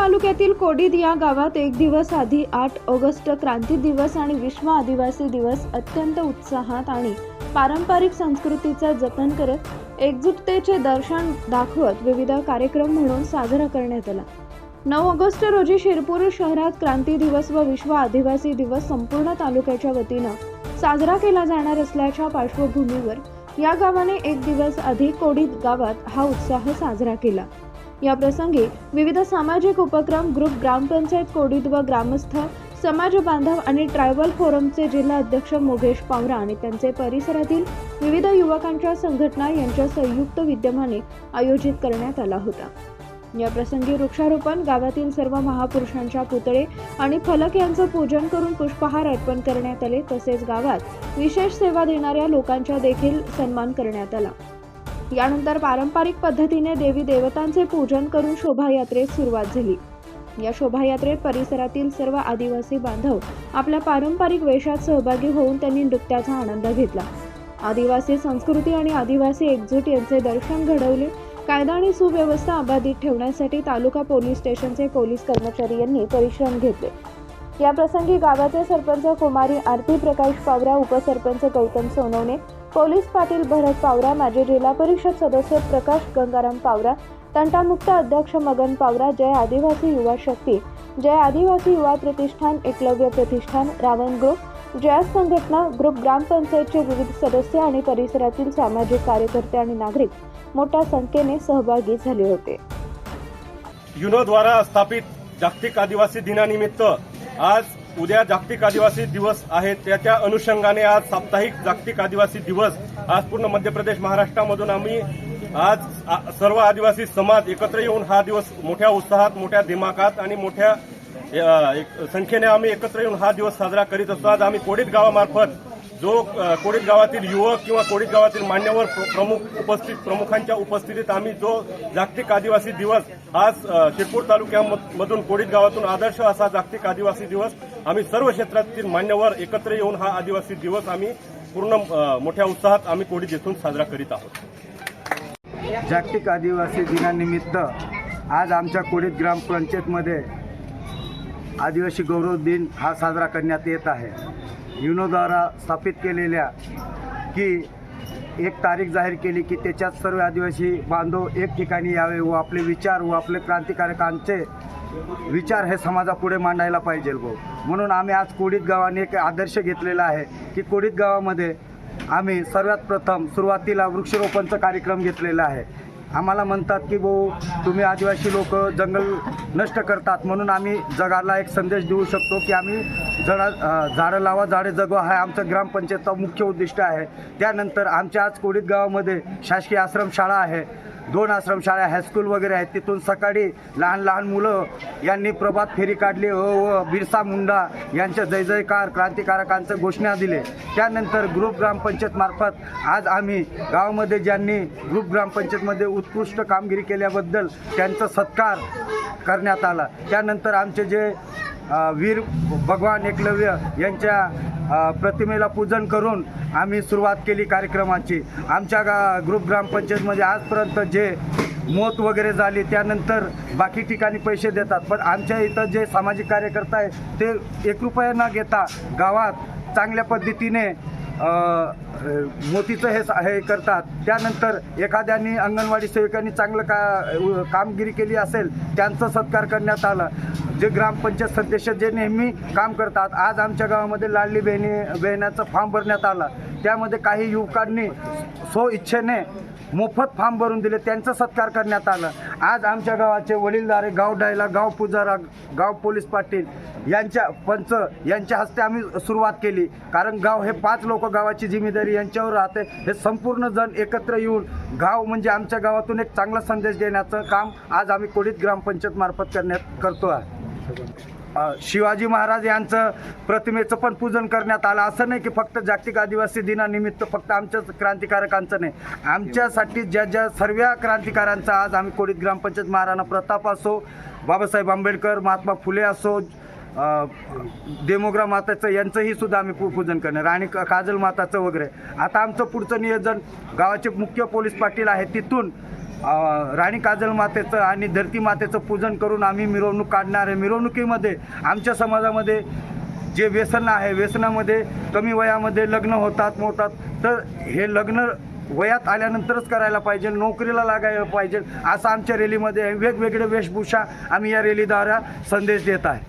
तालुक्यातील कोडीद या गावात एक दिवस आधी आठ ऑगस्ट क्रांती दिवस आणि विश्व आदिवासी दिवस अत्यंत उत्साहात आणि पारंपरिक संस्कृतीचं जतन करत एकजुटतेचे दर्शन दाखवत विविध कार्यक्रम म्हणून साजरा करण्यात आला. नऊ ऑगस्ट रोजी शिरपूर शहरात क्रांती दिवस व विश्व आदिवासी दिवस संपूर्ण तालुक्याच्या वतीनं साजरा केला जाणार असल्याच्या पार्श्वभूमीवर या गावाने एक दिवस आधी कोडीद गावात हा उत्साह साजरा केला. या प्रसंगी विविध सामाजिक उपक्रम ग्रुप ग्रामपंचायत कोडीद व ग्रामस्थ समाज बांधव आणि ट्रायबल फोरमचे जिल्हा अध्यक्ष मोगेश पावरा आणि त्यांचे परिसरातील विविध युवकांच्या संघटना यांच्या संयुक्त विद्यमाने आयोजित करण्यात आला होता. या प्रसंगी वृक्षारोपण गावातील सर्व महापुरुषांच्या पुतळे आणि फलक यांचं पूजन करून पुष्पहार अर्पण करण्यात आले तसेच गावात विशेष सेवा देणाऱ्या लोकांचा देखील सन्मान करण्यात आला. यानंतर पारंपरिक पद्धतीने देवी देवतांचे पूजन करून शोभायात्रेस सुरुवात झाली. या शोभायात्रेत परिसरातील सर्व आदिवासी बांधव आपल्या पारंपरिक वेशात सहभागी होऊन त्यांनी नृत्याचा आनंद घेतला. आदिवासी संस्कृती आणि आदिवासी एकजूट यांचे दर्शन घडवले. कायदा आणि सुव्यवस्था अबाधित ठेवण्यासाठी तालुका पोलीस स्टेशनचे पोलीस कर्मचारी यांनी परिश्रम घेतले. या प्रसंगी गावाचे सरपंच कुमारी आरती प्रकाश पावरा उपसरपंच गौतम सोनवणे पोलीस पाटील भरत पावरा माजी जिल्हा परिषद सदस्य प्रकाश गंगाराम पावरा तंटामुक्त अध्यक्ष मगन पावरा जय आदिवासी युवा शक्ती जय आदिवासी युवा प्रतिष्ठान एकलव्य प्रतिष्ठान रावण ग्रुप जया संघटना ग्रुप ग्रामपंचायतचे विविध सदस्य आणि परिसरातील सामाजिक कार्यकर्ते आणि नागरिक मोठ्या संख्येने सहभागी झाले होते. युनो द्वारा स्थापित जागतिक आदिवासी दिनानिमित्त आज उद्या जागतिक आदिवासी दिवस आहे. त्याच्या अनुषंगाने आज साप्ताहिक जागतिक आदिवासी दिवस. आज पूर्ण मध्य प्रदेश महाराष्ट्रामधून आम्ही आज सर्व आदिवासी समाज एकत्र येऊन हा दिवस मोठ्या उत्साहात मोठ्या दिमाखात आणि मोठ्या एक- संख्येने आम्ही एकत्र येऊन हा दिवस साजरा करीत असतो. आज आम्ही कोडीत गावामार्फत जो अ, कोडीत गावातील युवक किंवा कोडीत गावातील मान्यवर प्र- प्रमुख उपस्थित प्रमुखांच्या उपस्थितीत आम्ही जो जागतिक आदिवासी दिवस आज शिरपूर तालुक्यामधून कोडीत गावातून आदर्श असा जागतिक आदिवासी दिवस आम्ही सर्व क्षेत्रातील मान्यवर एकत्र येऊन हा आदिवासी दिवस आम्ही पूर्ण मोठ्या उत्साहात आम्ही कोडी येथून साजरा करीत आहोत. जागतिक आदिवासी दिनानिमित्त आज आमच्या कोडीत ग्रामपंचायतमध्ये आदिवासी गौरव दिन हा साजरा करण्यात येत आहे. युनोद्वारा स्थापित केलेल्या की एक तारीख जाहीर केली की त्याच्यात सर्व आदिवासी बांधव एक ठिकाणी यावे व आपले विचार व आपले क्रांतिकारकांचे विचार हे समाजापुढे मांडायला पाहिजे भाऊ. म्हणून आम्ही आज कोडीत गावाने एक आदर्श घेतलेला आहे की कोडीत गावामध्ये आम्ही सर्वात प्रथम सुरुवातीला वृक्षरोपणचा कार्यक्रम घेतलेला आहे. आम्हाला म्हणतात की भाऊ तुम्ही आदिवासी लोक जंगल नष्ट करतात म्हणून आम्ही जगाला एक संदेश देऊ शकतो की आम्ही जडा झाडं लावा झाडे जगवा हा आमचा ग्रामपंचायतचा मुख्य उद्दिष्ट आहे. त्यानंतर आमच्या आज कोडीत गावामध्ये शासकीय आश्रमशाळा आहे. दोन आश्रमशाळा हायस्कूल वगैरे आहेत. तिथून सकाळी लहान लहान मुलं यांनी प्रभात फेरी काढली. अ व बिरसा मुंडा यांच्या जय जयकार क्रांतिकारकांचं घोषणा दिले. त्यानंतर ग्रुप ग्रामपंचायत मार्फत आज आम्ही गावामध्ये ज्यांनी ग्रुप ग्रामपंचायतमध्ये उत्कृष्ट कामगिरी केल्याबद्दल त्यांचा सत्कार करण्यात आला. त्यानंतर आमचे जे वीर भगवान एकलव्य यांच्या प्रतिमेला पूजन करून आम्ही सुरुवात केली कार्यक्रमाची. आमच्या गा ग्रुप ग्रामपंचायतमध्ये आजपर्यंत जे मौत वगैरे झाली त्यानंतर बाकी ठिकाणी पैसे देतात. पण आमच्या इथं जे सामाजिक कार्यकर्ता आहे ते एक रुपया न घेता गावात चांगल्या पद्धतीने मोतीचं हे हे करतात. त्यानंतर एखाद्यानी अंगणवाडी सेविकांनी चांगलं का कामगिरी केली असेल त्यांचा सत्कार करण्यात आला. जे ग्रामपंचायत सदस्य जे नेहमी काम करतात आज आमच्या गावामध्ये लाडली बहिणी बहिणाचा फॉर्म भरण्यात आला. त्यामध्ये काही युवकांनी स्व इच्छेने मोफत फॉर्म भरून दिले त्यांचा सत्कार करण्यात आला. आज आमच्या गावाचे वडीलधारे गाव डायला गाव पुजारा गाव पोलीस पाटील यांच्या पंच यांच्या हस्ते आम्ही सुरुवात केली. कारण गाव हे पाच लोक गावाची जिम्मेदारी यांच्यावर राहते. हे संपूर्ण जण एकत्र येऊन गाव म्हणजे आमच्या गावातून एक चांगला संदेश देण्याचं काम आज आम्ही कोडीत ग्रामपंचायतमार्फत करण्यात करतो आहे. शिवाजी महाराज यांचं प्रतिमेचं पण पूजन करण्यात आलं. असं नाही की फक्त जागतिक आदिवासी दिनानिमित्त फक्त आमच्याच क्रांतिकारकांचं नाही. आमच्यासाठी ज्या ज्या सर्व क्रांतिकारांचा आज आम्ही कोडीत ग्रामपंचायत महाराणा प्रताप असो बाबासाहेब आंबेडकर महात्मा फुले असो देमोग्रा माताचं यांचंही सुद्धा आम्ही पू पूजन करणार आणि काजल माताचं वगैरे. आता आमचं पुढचं नियोजन गावाचे मुख्य पोलीस पाटील आहे तिथून राणी काजल मातेचं आणि धरती मातेचं पूजन करून आम्ही मिरवणूक काढणार आहे. मिरवणुकीमध्ये आमच्या समाजामध्ये जे व्यसन आहे व्यसनामध्ये कमी वयामध्ये लग्न होतात मोतात तर हे लग्न वयात आल्यानंतरच करायला पाहिजे नोकरीला लागायला पाहिजे असं आमच्या रॅलीमध्ये वेगवेगळे वेशभूषा आम्ही या रॅलीद्वारा संदेश देत आहे.